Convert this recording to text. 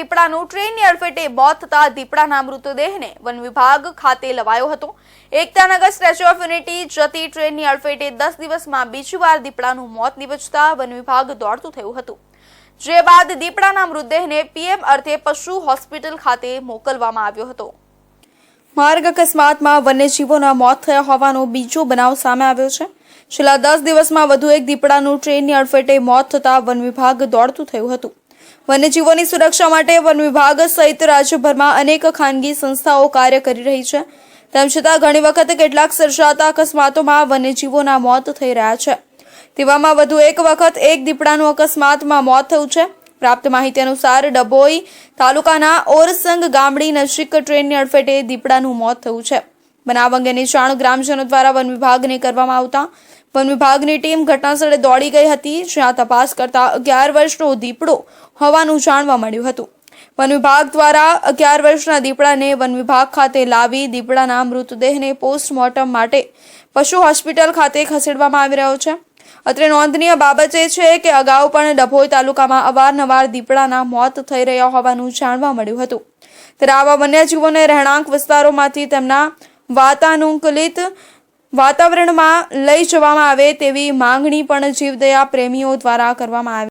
દીપડાનું ટ્રેનની અડફેટે મોત થતા દીપડાના મૃતદેહને વન વિભાગ ખાતે લવાયો હતો. એકતાનગર સ્ટેચ્યુ ઓફ યુનિટી જતી ટ્રેનની અડફેટે દસ દિવસમાં બીજી વાર દીપડાનું મોત નિપજતા વન વિભાગ દોડતું થયું હતું. જે બાદ દીપડાના મૃતદેહને પીએમ અર્થે પશુ હોસ્પિટલ ખાતે મોકલવામાં આવ્યો હતો. માર્ગ અકસ્માતમાં વન્યજીવોના મોત થયા હોવાનો બીજો બનાવ સામે આવ્યો છે. છેલ્લા દસ દિવસમાં વધુ એક દીપડાનું ટ્રેનની અડફેટે મોત થતાં વન વિભાગ દોડતું થયું હતું. વન્યજીવોની સુરક્ષા માટે વન વિભાગ સહિત રાજ્યભરમાં અનેક ખાનગી સંસ્થાઓ કાર્ય કરી રહી છે. તેમ છતાં ઘણી વખત કેટલાક સર્જાતા અકસ્માતોમાં વન્યજીવોના મોત થઈ રહ્યા છે. તેવામાં વધુ એક વખત એક દીપડાનું અકસ્માતમાં મોત થયું છે. પ્રાપ્ત માહિતી અનુસાર ડભોઈ તાલુકાના ઓરસંગ ગામડી નજીક ટ્રેનની અડફેટે દીપડાનું મોત થયું છે. બનાવ અંગેની જાણ ગ્રામજનો દ્વારા વન વિભાગને કરવામાં આવતા વન વિભાગની ટીમ ઘટનાસ્થળે દોડી ગઈ હતી, જ્યાં તપાસ કરતા અગિયાર વર્ષનો દીપડો હોવાનું જાણવા મળ્યું હતું. વન વિભાગ દ્વારા અગિયાર વર્ષના દીપડાને વન વિભાગ ખાતે લાવી દીપડાના મૃતદેહને પોસ્ટમોર્ટમ માટે પશુ હોસ્પિટલ ખાતે ખસેડવામાં આવી રહ્યો છે. અત્રે નોંધનીય બાબત એ છે કે અગાઉ પણ ડભોઈ તાલુકામાં અવારનવાર દીપડાના મોત થઈ રહ્યા હોવાનું જાણવા મળ્યું હતું. ત્યારે આવા વન્યજીવોને રહેણાંક વિસ્તારોમાંથી તેમના વાતાનુકૂલિત વાતાવરણમાં લઈ જવામાં આવે તેવી માંગણી પણ જીવદયા પ્રેમીઓ દ્વારા કરવામાં આવી